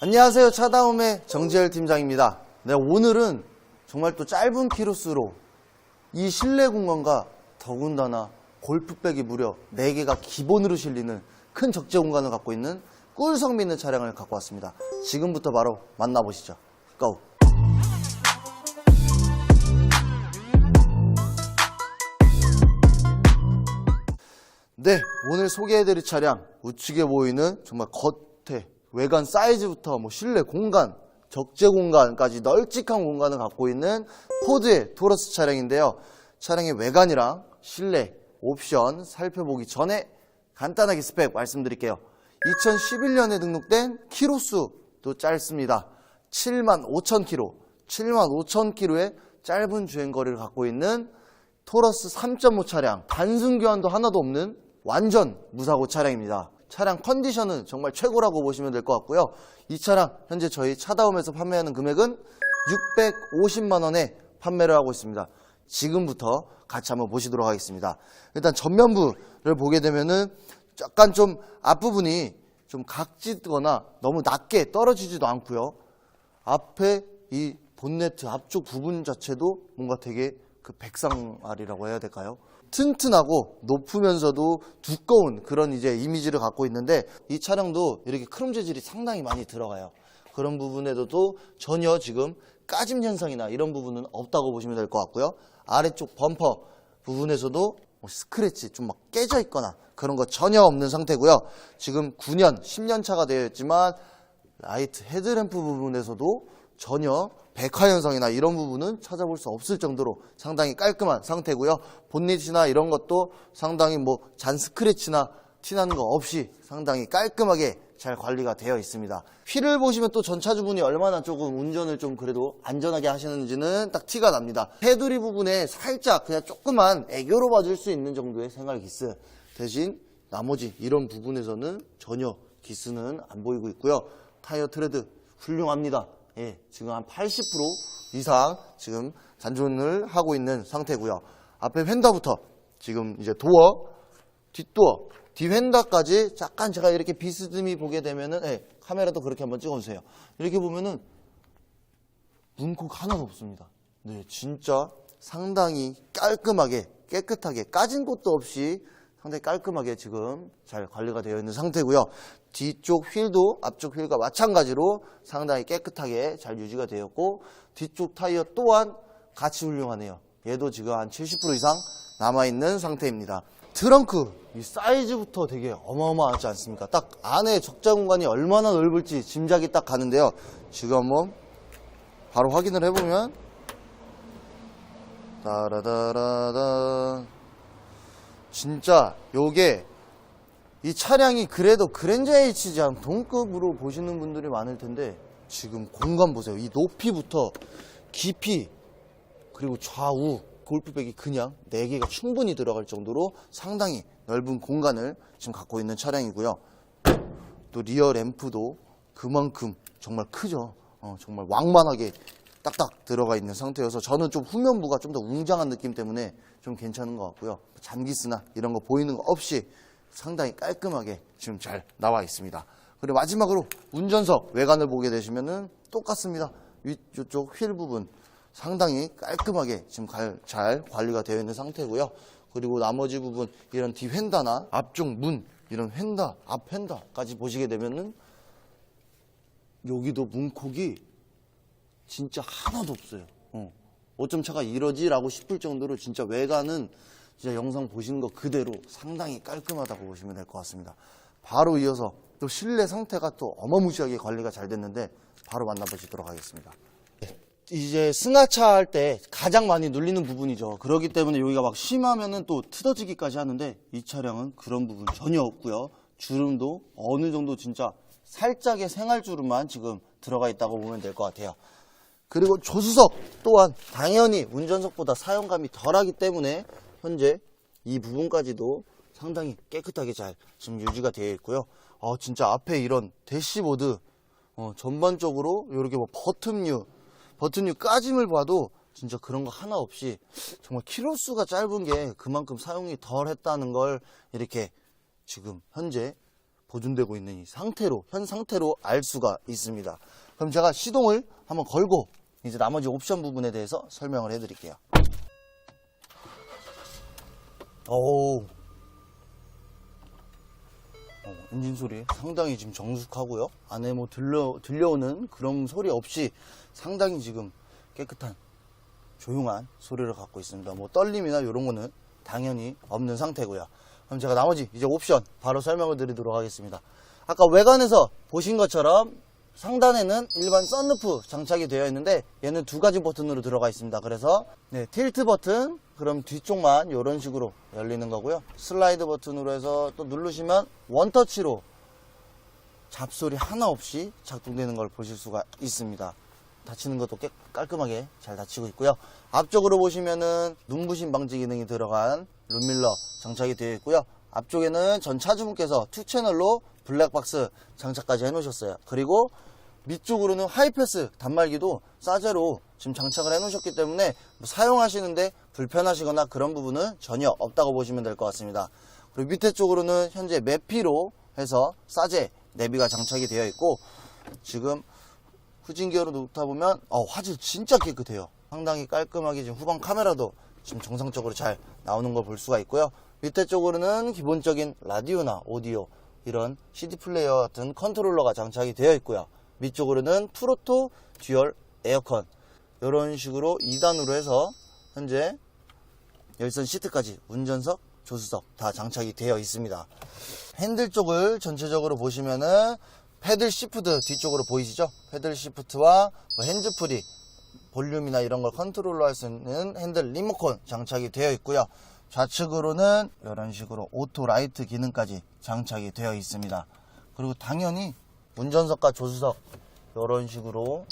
안녕하세요. 차다움의 정재열 팀장입니다. 네, 오늘은 정말 또 짧은 키로수로 이 실내 공간과 더군다나 골프백이 무려 4개가 기본으로 실리는 큰 적재 공간을 갖고 있는 꿀성미 있는 차량을 갖고 왔습니다. 지금부터 바로 만나보시죠. 고! 네, 오늘 소개해드릴 차량 우측에 보이는 정말 겉에 외관 사이즈부터 뭐 실내 공간, 적재 공간까지 널찍한 공간을 갖고 있는 포드의 토러스 차량인데요. 차량의 외관이랑 실내 옵션 살펴보기 전에 간단하게 스펙 말씀드릴게요. 2011년에 등록된 키로수 도 짧습니다. 7만 5천 킬로, 7만 5천 킬로의 짧은 주행거리를 갖고 있는 토러스 3.5 차량 단순 교환도 하나도 없는 완전 무사고 차량입니다. 차량 컨디션은 정말 최고라고 보시면 될 것 같고요. 이 차량 현재 저희 차다움에서 판매하는 금액은 650만 원에 판매를 하고 있습니다. 지금부터 같이 한번 보시도록 하겠습니다. 일단 전면부를 보게 되면은 약간 좀 앞부분이 좀 각지거나 너무 낮게 떨어지지도 않고요. 앞에 이 본네트 앞쪽 부분 자체도 뭔가 되게 그 백상알이라고 해야 될까요? 튼튼하고 높으면서도 두꺼운 그런 이제 이미지를 갖고 있는데 이 차량도 이렇게 크롬 재질이 상당히 많이 들어가요. 그런 부분에도 전혀 지금 까짐 현상이나 이런 부분은 없다고 보시면 될 것 같고요. 아래쪽 범퍼 부분에서도 뭐 스크래치 좀 막 깨져 있거나 그런 거 전혀 없는 상태고요. 지금 9년, 10년 차가 되어 있지만 라이트 헤드램프 부분에서도 전혀 백화 현상이나 이런 부분은 찾아볼 수 없을 정도로 상당히 깔끔한 상태고요. 본닛이나 이런 것도 상당히 뭐 잔 스크래치나 티나는 거 없이 상당히 깔끔하게 잘 관리가 되어 있습니다. 휠을 보시면 또 전차주분이 얼마나 조금 운전을 좀 그래도 안전하게 하시는지는 딱 티가 납니다. 테두리 부분에 살짝 그냥 조그만 애교로 봐줄 수 있는 정도의 생활 기스 대신 나머지 이런 부분에서는 전혀 기스는 안 보이고 있고요. 타이어 트레드 훌륭합니다. 예, 지금 한 80% 이상 지금 잔존을 하고 있는 상태고요. 앞에 휀다부터 지금 이제 도어, 뒷도어, 뒤휀다까지 약간 제가 이렇게 비스듬히 보게 되면은 예, 카메라도 그렇게 한번 찍어주세요. 이렇게 보면은 문콕 하나도 없습니다. 네, 진짜 상당히 깔끔하게 깨끗하게 까진 곳도 없이 상당히 깔끔하게 지금 잘 관리가 되어 있는 상태고요. 뒤쪽 휠도 앞쪽 휠과 마찬가지로 상당히 깨끗하게 잘 유지가 되었고 뒤쪽 타이어 또한 같이 훌륭하네요. 얘도 지금 한 70% 이상 남아있는 상태입니다. 트렁크 이 사이즈부터 되게 어마어마하지 않습니까? 딱 안에 적자 공간이 얼마나 넓을지 짐작이 딱 가는데요. 지금 한번 바로 확인을 해보면 따라다라다 진짜 요게 이 차량이 그래도 그랜저 HG 동급으로 보시는 분들이 많을 텐데 지금 공간 보세요. 이 높이부터 깊이 그리고 좌우 골프백이 그냥 4개가 충분히 들어갈 정도로 상당히 넓은 공간을 지금 갖고 있는 차량이고요. 또 리어 램프도 그만큼 정말 크죠. 어, 정말 왕만하게 딱딱 들어가 있는 상태여서 저는 좀 후면부가 좀 더 웅장한 느낌 때문에 좀 괜찮은 것 같고요. 잔기스나 이런 거 보이는 거 없이 상당히 깔끔하게 지금 잘 나와 있습니다. 그리고 마지막으로 운전석 외관을 보게 되시면은 똑같습니다. 위쪽 휠 부분 상당히 깔끔하게 지금 갈- 잘 관리가 되어 있는 상태고요. 그리고 나머지 부분 이런 뒤 휀다나 앞쪽 문 이런 휀다 앞 휀다까지 보시게 되면은 여기도 문콕이 진짜 하나도 없어요. 어. 어쩜 차가 이러지라고 싶을 정도로 진짜 외관은 진짜 영상 보시는 거 그대로 상당히 깔끔하다고 보시면 될 것 같습니다. 바로 이어서 또 실내 상태가 또 어마무시하게 관리가 잘 됐는데 바로 만나보시도록 하겠습니다. 이제 승하차 할 때 가장 많이 눌리는 부분이죠. 그렇기 때문에 여기가 막 심하면은 또 트어지기까지 하는데 이 차량은 그런 부분 전혀 없고요. 주름도 어느 정도 진짜 살짝의 생활 주름만 지금 들어가 있다고 보면 될 것 같아요. 그리고 조수석 또한 당연히 운전석보다 사용감이 덜하기 때문에 현재 이 부분까지도 상당히 깨끗하게 잘 지금 유지가 되어 있고요. 어, 진짜 앞에 이런 대시보드 어, 전반적으로 이렇게 뭐 버튼류 버튼류 까짐을 봐도 진짜 그런 거 하나 없이 정말 키로수가 짧은 게 그만큼 사용이 덜 했다는 걸 이렇게 지금 현재 보존되고 있는 이 상태로 현 상태로 알 수가 있습니다. 그럼 제가 시동을 한번 걸고 이제 나머지 옵션 부분에 대해서 설명을 해 드릴게요. 오, 어, 엔진 소리 상당히 지금 정숙하고요. 안에 뭐 들려 들려오는 그런 소리 없이 상당히 지금 깨끗한 조용한 소리를 갖고 있습니다. 뭐 떨림이나 이런 거는 당연히 없는 상태고요. 그럼 제가 나머지 이제 옵션 바로 설명을 드리도록 하겠습니다. 아까 외관에서 보신 것처럼 상단에는 일반 썬루프 장착이 되어 있는데 얘는 두 가지 버튼으로 들어가 있습니다. 그래서 네, 틸트 버튼 그럼 뒤쪽만 이런 식으로 열리는 거고요. 슬라이드 버튼으로 해서 또 누르시면 원터치로 잡소리 하나 없이 작동되는 걸 보실 수가 있습니다. 닫히는 것도 깨, 깔끔하게 잘 닫히고 있고요. 앞쪽으로 보시면은 눈부심 방지 기능이 들어간 룸밀러 장착이 되어 있고요. 앞쪽에는 전 차주분께서 투 채널로 블랙박스 장착까지 해놓으셨어요. 그리고 밑쪽으로는 하이패스 단말기도 싸제로 지금 장착을 해놓으셨기 때문에 뭐 사용하시는데 불편하시거나 그런 부분은 전혀 없다고 보시면 될 것 같습니다. 그리고 밑에 쪽으로는 현재 매피로 해서 싸제 내비가 장착이 되어 있고 지금 후진기어로 놓다 보면 어, 화질 진짜 깨끗해요. 상당히 깔끔하게 지금 후방 카메라도 지금 정상적으로 잘 나오는 걸 볼 수가 있고요. 밑에 쪽으로는 기본적인 라디오나 오디오 이런 CD 플레이어 같은 컨트롤러가 장착이 되어 있고요. 밑쪽으로는 프로토 듀얼 에어컨 이런 식으로 2단으로 해서 현재 열선 시트까지 운전석, 조수석 다 장착이 되어 있습니다. 핸들 쪽을 전체적으로 보시면은 패들 시프트 뒤쪽으로 보이시죠? 패들 시프트와 뭐 핸즈프리 볼륨이나 이런 걸 컨트롤로 할수 있는 핸들 리모컨 장착이 되어 있고요. 좌측으로는 이런 식으로 오토 라이트 기능까지 장착이 되어 있습니다. 그리고 당연히 운전석과 조수석 이런 식으로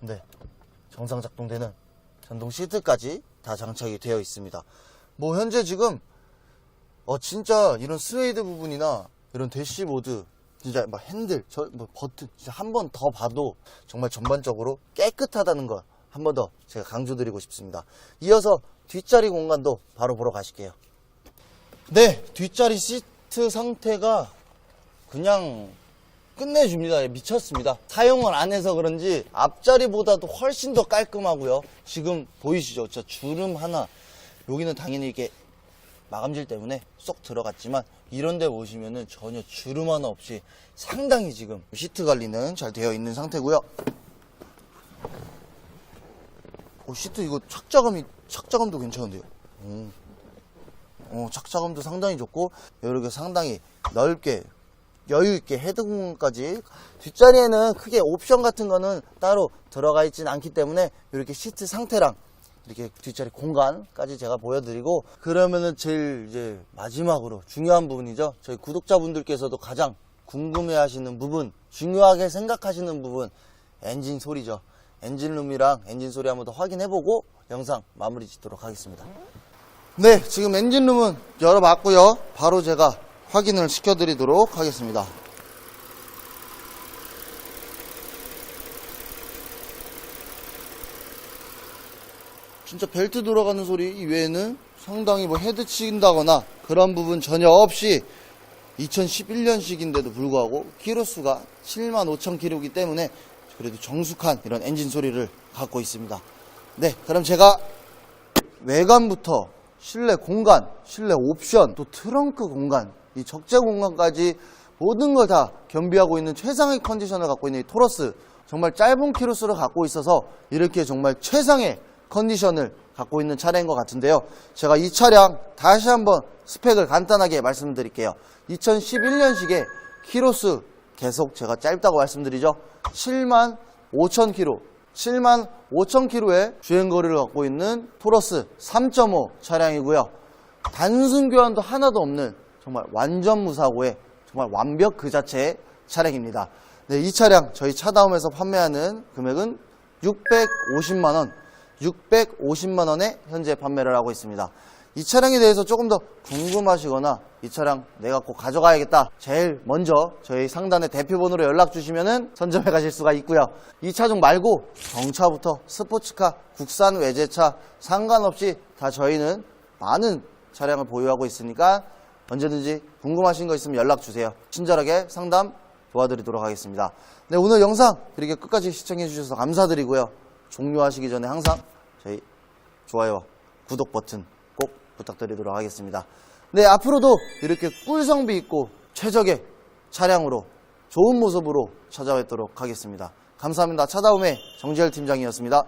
네 정상 작동되는 전동 시트까지 다 장착이 되어 있습니다. 뭐 현재 지금 어 진짜 이런 스웨이드 부분이나 이런 대시보드 진짜 막 핸들 저 뭐 버튼 진짜 한 번 더 봐도 정말 전반적으로 깨끗하다는 걸 한 번 더 제가 강조드리고 싶습니다. 이어서 뒷자리 공간도 바로 보러 가실게요. 네, 뒷자리 시트 상태가 그냥 끝내줍니다. 예, 미쳤습니다. 사용을 안 해서 그런지 앞자리보다도 훨씬 더 깔끔하고요. 지금 보이시죠? 진짜 주름 하나. 여기는 당연히 이게 마감질 때문에 쏙 들어갔지만 이런 데 보시면은 전혀 주름 하나 없이 상당히 지금 시트 관리는 잘 되어 있는 상태고요. 오, 시트 이거 착자감이 착자감도 괜찮은데요. 오. 어, 착자감도 상당히 좋고 이렇게 상당히 넓게 여유 있게 헤드 공간까지 뒷자리에는 크게 옵션 같은 거는 따로 들어가 있진 않기 때문에 이렇게 시트 상태랑 이렇게 뒷자리 공간까지 제가 보여드리고 그러면은 제일 이제 마지막으로 중요한 부분이죠. 저희 구독자분들께서도 가장 궁금해하시는 부분, 중요하게 생각하시는 부분, 엔진 소리죠. 엔진룸이랑 엔진 소리 한번 더 확인해보고 영상 마무리 짓도록 하겠습니다. 네, 지금 엔진룸은 열어봤고요. 바로 제가 확인을 시켜드리도록 하겠습니다. 진짜 벨트 돌아가는 소리 이외에는 상당히 뭐 헤드 치긴다거나 그런 부분 전혀 없이 2011년식인데도 불구하고 키로수가 7만 5천 킬로이기 때문에 그래도 정숙한 이런 엔진 소리를 갖고 있습니다. 네, 그럼 제가 외관부터 실내 공간, 실내 옵션, 또 트렁크 공간, 이 적재 공간까지 모든 걸 다 겸비하고 있는 최상의 컨디션을 갖고 있는 이 토러스. 정말 짧은 키로수를 갖고 있어서 이렇게 정말 최상의 컨디션을 갖고 있는 차량인 것 같은데요. 제가 이 차량 다시 한번 스펙을 간단하게 말씀드릴게요. 2011년식의 키로수 계속 제가 짧다고 말씀드리죠. 7만 5천 킬로, 7만 5천 킬로의 주행거리를 갖고 있는 토러스 3.5 차량이고요. 단순 교환도 하나도 없는 정말 완전 무사고의 정말 완벽 그 자체의 차량입니다. 네, 이 차량 저희 차다움에서 판매하는 금액은 650만 원, 650만 원에 현재 판매를 하고 있습니다. 이 차량에 대해서 조금 더 궁금하시거나 이 차량 내가 꼭 가져가야겠다. 제일 먼저 저희 상단의 대표번호로 연락 주시면은 선점해 가실 수가 있고요. 이 차종 말고 경차부터 스포츠카, 국산 외제차 상관없이 다 저희는 많은 차량을 보유하고 있으니까 언제든지 궁금하신 거 있으면 연락 주세요. 친절하게 상담 도와드리도록 하겠습니다. 네, 오늘 영상 이렇게 끝까지 시청해 주셔서 감사드리고요. 종료하시기 전에 항상 저희 좋아요와 구독 버튼 꼭 부탁드리도록 하겠습니다. 네, 앞으로도 이렇게 꿀성비 있고 최적의 차량으로 좋은 모습으로 찾아뵙도록 하겠습니다. 감사합니다. 차다움의 정재열 팀장이었습니다.